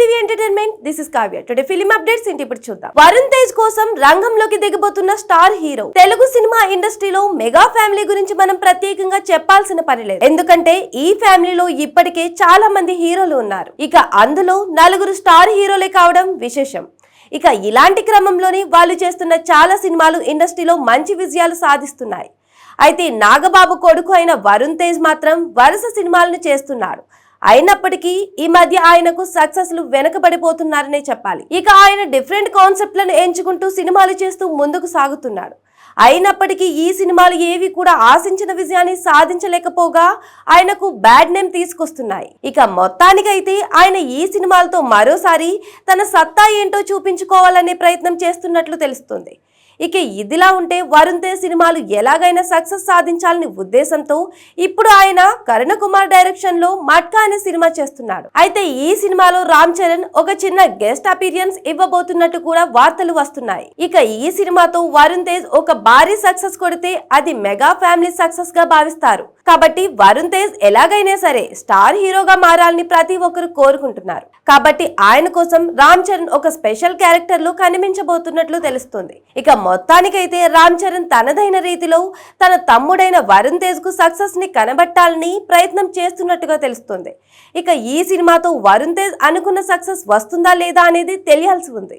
TV entertainment this is Kavya. Today film updates ఏంటి ఇప్పుడు చూద్దాం. వరుణ్ తేజ్ కోసం రంగంలోకి దిగబోతున్న స్టార్ హీరో. తెలుగు సినిమా ఇండస్ట్రీలో మెగా ఫ్యామిలీ గురించి మనం ప్రత్యేకంగా చెప్పాల్సిన పని లేదు. ఎందుకంటే ఈ ఫ్యామిలీలో ఇప్పటికే చాలా మంది హీరోలు ఉన్నారు. ఇక అందులో నలుగురు స్టార్ హీరోలే కావడం విశేషం. ఇక ఇలాంటి క్రమంలోనే వాళ్ళు చేస్తున్న చాలా సినిమాలు ఇండస్ట్రీలో మంచి విజయాలు సాధిస్తున్నాయి. అయితే నాగబాబు కొడుకు అయిన వరుణ్ తేజ్ మాత్రం వరుస సినిమాలను చేస్తున్నాడు అయినప్పటికీ ఈ మధ్య ఆయనకు సక్సెస్లు వెనకబడిపోతున్నారనే చెప్పాలి. ఇక ఆయన డిఫరెంట్ కాన్సెప్ట్లను ఎంచుకుంటూ సినిమాలు చేస్తూ ముందుకు సాగుతున్నాడు. అయినప్పటికీ ఈ సినిమాలు ఏవి కూడా ఆశించిన విజయాన్ని సాధించలేకపోగా ఆయనకు బ్యాడ్ నేమ్ తీసుకొస్తున్నాయి. ఇక మొత్తానికైతే ఆయన ఈ సినిమాలతో మరోసారి తన సత్తా ఏంటో చూపించుకోవాలనే ప్రయత్నం చేస్తున్నట్లు తెలుస్తుంది. ఇక ఇదిలా ఉంటే వరుణ్ తేజ్ సినిమాలు ఎలాగైనా సక్సెస్ సాధించాలని ఉద్దేశంతో ఇప్పుడు ఆయన కరుణ కుమార్ డైరెక్షన్లో మట్కా అనే సినిమా చేస్తున్నాడు. అయితే ఈ సినిమాలో రామ్ చరణ్ ఒక చిన్న గెస్ట్ అపీరియన్స్ ఇవ్వబోతున్నట్టు కూడా వార్తలు వస్తున్నాయి. ఇక ఈ సినిమాతో వరుణ్ తేజ్ ఒక భారీ సక్సెస్ కొడితే అది మెగా ఫ్యామిలీ సక్సెస్గా భావిస్తారు. కాబట్టి వరుణ్ తేజ్ ఎలాగైనా సరే స్టార్ హీరోగా మారాలని ప్రతి ఒక్కరు కోరుకుంటున్నారు. కాబట్టి ఆయన కోసం రామ్ చరణ్ ఒక స్పెషల్ క్యారెక్టర్లో కనిపించబోతున్నట్లు తెలుస్తుంది. ఇక మొత్తానికైతే రామ్ చరణ్ తనదైన రీతిలో తన తమ్ముడైన వరుణ్ తేజ్కు సక్సెస్ని కనబట్టాలని ప్రయత్నం చేస్తున్నట్టుగా తెలుస్తుంది. ఇక ఈ సినిమాతో వరుణ్ తేజ్ అనుకున్న సక్సెస్ వస్తుందా లేదా అనేది తెలియాల్సి ఉంది.